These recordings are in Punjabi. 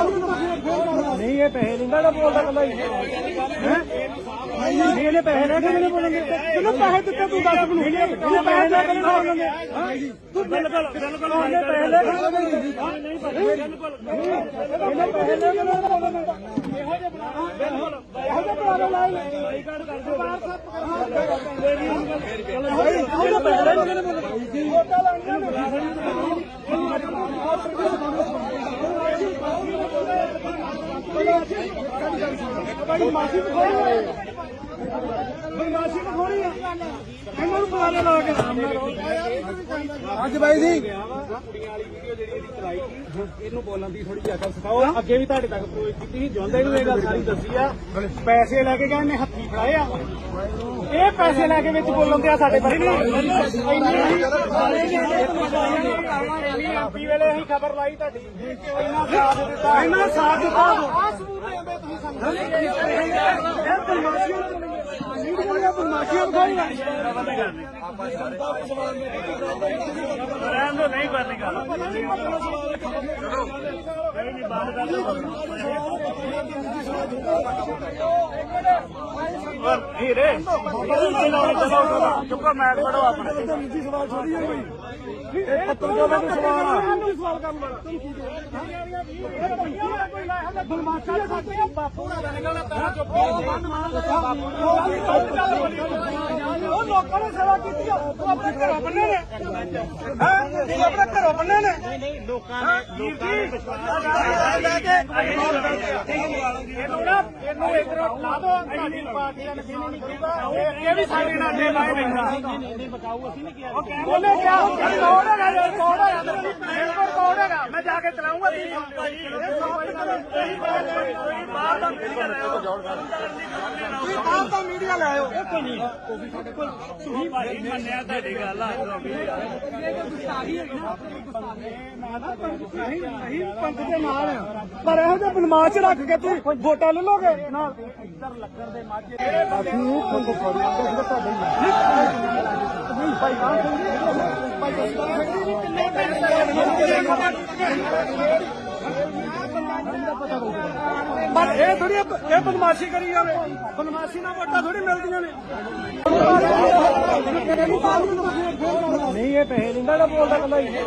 ਨਹੀਂ ਇਹ ਪੈਸੇ ਲੈਂਦਾ ਨਾ ਬੋਲਦਾ ਕੱਲਾ ਹੀ। ਹੈ? ਨਹੀਂ ਇਹਨੇ ਪੈਸੇ ਲੈ ਕੇ ਨਹੀਂ ਬੋਲਣਗੇ? ਤੈਨੂੰ ਪੈਸੇ ਦਿੱਤੇ ਤੂੰ ਦੱਸ ਮੈਨੂੰ। ਇਹਨੇ ਪੈਸੇ ਲੈ ਕੇ ਨਹੀਂ ਬੋਲਣਗੇ? ਤੂੰ ਬਿਲਕੁਲ ਬਿਲਕੁਲ ਇਹਨੇ ਪੈਸੇ ਲੈ ਨਹੀਂ ਨਹੀਂ ਬਿਲਕੁਲ ਇਹਨੇ ਪੈਸੇ ਲੈ ਕੇ ਨਹੀਂ ਬੋਲਣਗੇ? ਇਹੋ ਜਿਹੇ ਬਣਾ ਬਿਲਕੁਲ ਇਹੋ ਜਿਹੇ ਬਣਾ ਲਾਈਨ ਬਾਈ ਕਾਰਡ ਕਰ ਦਿਓ ਬਾਹਰ ਸਭ ਇਹੋ ਜਿਹੇ ਪੈਸੇ ਲੈ ਕੇ ਨਹੀਂ ਬੋਲਣਗੇ ਵੋਟਾਂ ਲਾਈਆਂ ਭਾਈ ਮਾਸੀ ਬਖੋਰੀ ਭਾਈ ਮਾਸੀ ਬਖੋਰੀ ਆ। ਇਹਨਾਂ ਨੂੰ ਬੁਲਾਣੇ ਲਾ ਕੇ। ਅੱਜ ਬਾਈ ਜੀ। ਇਹਨੂੰ ਬੋਲਣ ਦੀ ਥੋੜੀ ਜਿਹੀ ਅਕਲ ਸਿਖਾਓ। ਅੱਗੇ ਵੀ ਤੁਹਾਡੇ ਤੱਕ ਪ੍ਰੋਜ ਕੀਤੀ ਸੀ ਜੋਂਦੇ ਨੂੰ ਇਹ ਗੱਲ ਸਾਰੀ ਦੱਸੀ ਆ। ਪੈਸੇ ਲੈ ਕੇ ਗਏ ਨੇ ਹੱਥੀ ਫੜਾਏ ਆ। ਇਹ ਪੈਸੇ ਲੈ ਕੇ ਵਿੱਚ ਬੋਲਣ ਤੇ ਆ ਸਾਡੇ ਪਰ ਐਮਪੀ ਵੇਲੇ ਅਸੀਂ ਖਬਰ ਲਾਈ ਤੁਹਾਡੀ ਇਹਨਾਂ ਸਾਥ ਦਿੱਤਾ ਇਹਨਾਂ ਸਾਥ ਦਿੱਤਾ ਆ ਸਬੂਤ ਦੇਂਦੇ ਤੁਸੀਂ ਸਾਨੂੰ। ਇਹ ਬਦਮਾਸ਼ੀਆਂ ਬਦਮਾਸ਼ੀਆਂ ਨੂੰ ਰਹਿਣ ਦੋ ਨਹੀਂ ਕਰਨੀ ਗੱਲ ਨਹੀਂ ਬਾਤ ਕਰ ਔਰ ਹੀਰੇ ਚਲੋ ਚਲੋ ਚੁੱਕੋ ਮੈਂ ਪੜੋ ਆਪਣੇ ਨਿੱਜੀ ਸਵਾਲ ਛੋੜੀ ਹੈ ਕੋਈ ਇਹ ਪੱਤਰਕਾਰਾਂ ਦਾ ਸਵਾਲ ਆ। ਸਵਾਲ ਕਰਨ ਵਾਲਾ ਬਲਮਾਸ਼ੀ ਆ ਸਾਡੇ ਬਾਪੂ ਦਾ ਨਿਕਲਣਾ ਤਾਂ ਚੁੱਪ ਮਾਰ ਉਹ ਲੋਕਾਂ ਨੇ ਸੇਵਾ ਕੀਤੀ ਆ ਆਪਣੇ ਘਰੋਂ ਬੰਨੇ ਨੇ ਹਾਂ ਇਹ ਆਪਣੇ ਘਰੋਂ ਬੰਨੇ ਨੇ ਨਹੀਂ ਨਹੀਂ ਲੋਕਾਂ ਨੇ ਲੋਕਾਂ ਨੇ ਇਹਨੂੰ ਨਾ ਇਧਰੋਂ ਲਾ ਦੋ ਸਾਡੀ ਪਾਰਟੀ ਦਾ ਨਸ਼ੇ ਨਹੀਂ ਕੀਤਾ ਇਹ ਵੀ ਸਾਡੇ ਨਾਲ ਦੇ ਲਾਏ ਨਹੀਂ ਨਹੀਂ ਬਚਾਓ ਅਸੀਂ ਨਹੀਂ ਕਿਹਾ ਯਾਰ ਕੋਡ ਹੈਗਾ ਮੇਰੇ ਕੋਲ ਕੋਡ ਕੇ ਚਲਾਉਂਗਾ ਤੀ ਬਾਹਰ ਦਾ ਮੀਡੀਆ ਲੈ ਆਓ ਤੁਸੀਂ ਬਾਹਰ ਦਾ ਮੀਡੀਆ ਲੈ ਆਓ ਇਹ ਕੋਈ ਨਹੀਂ ਤੁਸੀਂ ਭਾਈ ਮੰਨਿਆ ਤੁਹਾਡੀ ਗੱਲ ਆ ਨਹੀਂ ਪੰਥ ਦੇ ਨਾਲ ਆ ਪਰ ਇਹੋ ਜਿਹੇ ਬਨਮਾਚ ਰੱਖ ਕੇ ਤੁਸੀਂ ਵੋਟਾਂ ਲੈ ਲੋਗੇ ਨਾਲ ਅਸੀਂ ਤੁਹਾਨੂੰ ਫੜੀ ਤੁਹਾਡੇ ਨਹੀਂ ਭਾਈ ਪਰ ਇਹ ਥੋੜੀ ਇਹ ਬਦਮਾਸ਼ੀ ਕਰੀ ਜਾਵੇ। ਬਦਮਾਸ਼ੀ ਨਾਲ ਵੋਟਾਂ ਥੋੜੀ ਮਿਲਦੀਆਂ ਨੇ। ਨਹੀਂ ਇਹ ਪੈਸੇ ਲੈਂਦਾ ਨਾ ਬੋਲਦਾ ਕੱਲਾ ਹੀ ਹੈ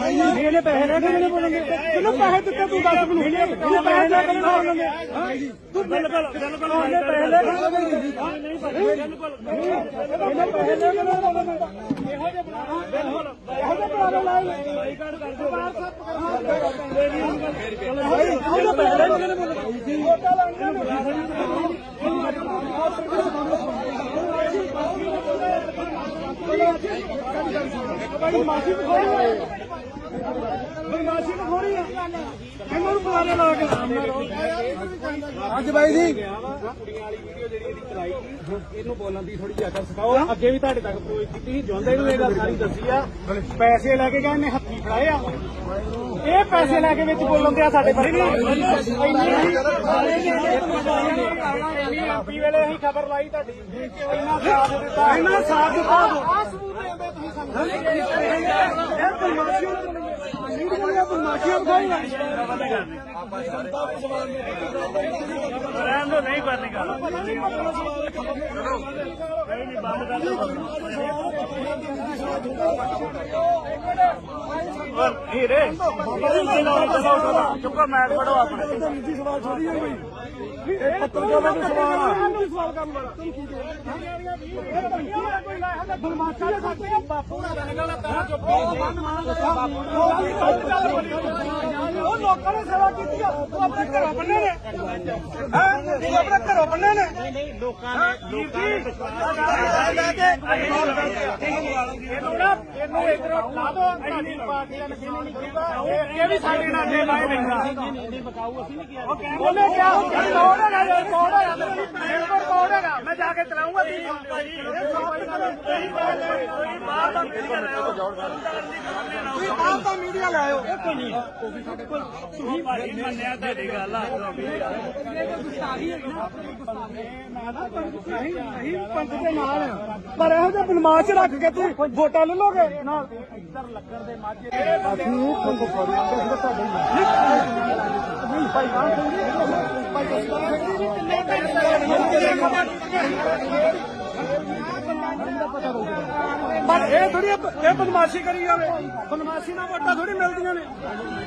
ਨਹੀਂ ਇਹਨੇ ਪੈਸੇ ਲੈ ਕੇ ਨਹੀਂ ਬੋਲਣਗੇ ਤੈਨੂੰ ਪੈਸੇ ਦਿੱਤੇ ਤੂੰ ਦੱਸ ਮੈਨੂੰ ਇਹਨੇ ਪੈਸੇ ਲੈ ਕੇ ਨਹੀਂ ਬੋਲਣਗੇ ਤੂੰ ਬਿਲਕੁਲ ਬਿਲਕੁਲ ਇਹਨੇ ਪੈਸੇ ਲੈ ਕੇ ਨਹੀਂ ਬਿਲਕੁਲ ਇਹਨੇ ਪੈਸੇ ਲੈ ਕੇ ਨਹੀਂ ਬੋਲਣਗੇ ਇਹੋ ਜਿਹੇ ਬਣਾ ਬਿਲਕੁਲ ਇਹੋ ਜਿਹੇ ਬਣਾ ਲਓ ਲਾਈਨ ਬਾਈ ਕਾਰਡ ਕਰ ਦਿਓ ਬਾਹਰ ਸਭ ਜਿਹੇ ਪੈਸੇ ਲੈ ਕੇ ਨਹੀਂ ਬੋਲਣਗੇ ਵੋਟਾਂ ਲਾਈਆਂ ਭਾਈ ਮਾਸੀ ਬਖੋਰੀ ਭਾਈ ਮਾਸੀ ਬਖੋਰੀ ਆ ਇਹਨਾਂ ਨੂੰ ਬੁਲਾਣੇ ਲਾ ਕੇ। ਅੱਜ ਬਾਈ ਜੀ। ਇਹਨੂੰ ਬੋਲਣ ਦੀ ਥੋੜੀ ਅਕਲ ਸਿਖਾਓ। ਅੱਗੇ ਵੀ ਤੁਹਾਡੇ ਤੱਕ ਪ੍ਰੋਜ ਕੀਤੀ ਸੀ ਜੋਂਦੇ ਨੂੰ ਇਹ ਗੱਲ ਸਾਰੀ ਦੱਸੀ ਆ। ਪੈਸੇ ਲੈ ਕੇ ਗਏ ਨੇ ਹੱਥੀ ਫੜਾਏ ਆ। ਇਹ ਪੈਸੇ ਲੈ ਕੇ ਵਿੱਚ ਬੋਲਣ ਤੇ ਆ ਸਾਡੇ ਪਰ ਐਮਪੀ ਵੇਲੇ ਅਸੀਂ ਖਬਰ ਲਾਈ ਤੁਹਾਡੀ। ਇਹਨਾਂ ਸਾਥ ਦਿੱਤਾ। ਇਹਨਾਂ ਸਾਥ ਦਿੱਤਾ। ਆ ਸਬੂਤ ਦੇਂਦੇ ਤੁਸੀਂ ਸਾਨੂੰ। ਇਹ ਬਦਮਾਸ਼ੀਆਂ ਨੂੰ ਬਦਮਾਸ਼ੀਆਂ ਨੂੰ ਰਹਿਣ ਦੋ ਨਹੀਂ ਕਰਨੀ ਗੱਲ ਨਹੀਂ ਬੰਦ ਕਰ ਔਰ ਹੀਰੇ ਚਲੋ ਚੁੱਕੋ ਮੈਂ ਪੜੋ ਆਪਣੇ ਨਿੱਜੀ ਸਵਾਲ ਛੋੜੀ ਹੈ ਕੋਈ ਇਹ ਪੱਤਰਕਾਰਾਂ ਦਾ ਸਵਾਲ ਆ ਸਵਾਲ ਕਰਨ ਵਾਲਾ ਤੂੰ ਕੀ ਇਹ ਭਈਆ ਕੋਈ ਲਾਇਆ ਹੁੰਦਾ ਬਲਮਾਸ਼ੀ ਆ ਸਾਡੇ ਬਾਪੂ ਦਾ ਨਿਕਲਣਾ ਤਾਂ ਚੁੱਪ ਮਾਰ ਉਹ ਲੋਕਾਂ ਨੇ ਸੇਵਾ ਕੀਤੀ ਆ ਉਹ ਆਪਣੇ ਘਰੋਂ ਬੰਨੇ ਨੇ ਹਾਂ ਇਹ ਆਪਣੇ ਘਰੋਂ ਬੰਨੇ ਨੇ ਨਹੀਂ ਨਹੀਂ ਲੋਕਾਂ ਨੇ ਲੋਕਾਂ ਨੇ ਵਿਸ਼ਵਾਸ ਲੈ ਕੇ ਇਹਨੂੰ ਨਾ ਇਧਰੋਂ ਲਾ ਦੋ ਸਾਡੀ ਪਾਰਟੀ ਦਾ ਨਸ਼ੇ ਨਹੀਂ ਕੀਤਾ ਇਹ ਵੀ ਸਾਡੇ ਨਾਲ ਦੇ ਲਾਏ ਬੈਠਾ ਨਹੀਂ ਨਹੀਂ ਬਚਾਓ ਅਸੀਂ ਨਹੀਂ ਕਿਹਾ ਉਹਨੇ ਕਿਹਾ ਕੋਡ ਹੈਗਾ ਯਾਰ ਕੋਡ ਹੈਗਾ ਮੇਰੇ ਕੋਲ ਕੋਡ ਹੈਗਾ ਮੈਂ ਜਾ ਤੁਸੀਂ ਬਾਹਰ ਦਾ ਮੀਡੀਆ ਲੈ ਕੋਈ ਨਹੀਂ ਤੁਸੀਂ ਭਾਈ ਮੰਨਿਆ ਤੁਹਾਡੀ ਗੱਲ ਆ ਨਹੀਂ ਪੰਥ ਦੇ ਨਾਲ ਆ ਪਰ ਇਹੋ ਜਿਹੇ ਬਨਮਾਚ ਰੱਖ ਕੇ ਤੁਸੀਂ ਵੋਟਾਂ ਲੈ ਲੋਗੇ ਨਾਲ ਇੱਧਰ ਲੱਗਣ ਦੇ ਮਾਝੇ ਅਸੀਂ ਤੁਹਾਨੂੰ ਫੜੀ ਆਂਦੇ ਤੁਹਾਡੇ ਨਹੀਂ ਭਾਈ ਕਾਹ ਭਾਈ ਜਸਪਾਲ ਸਿੰਘ ਪਰ ਇਹ ਥੋੜੀ ਇਹ ਬਦਮਾਸ਼ੀ ਕਰੀ ਜਾਵੇ। ਬਦਮਾਸ਼ੀ ਨਾਲ ਵੋਟਾਂ ਥੋੜੀ ਮਿਲਦੀਆਂ ਨੇ।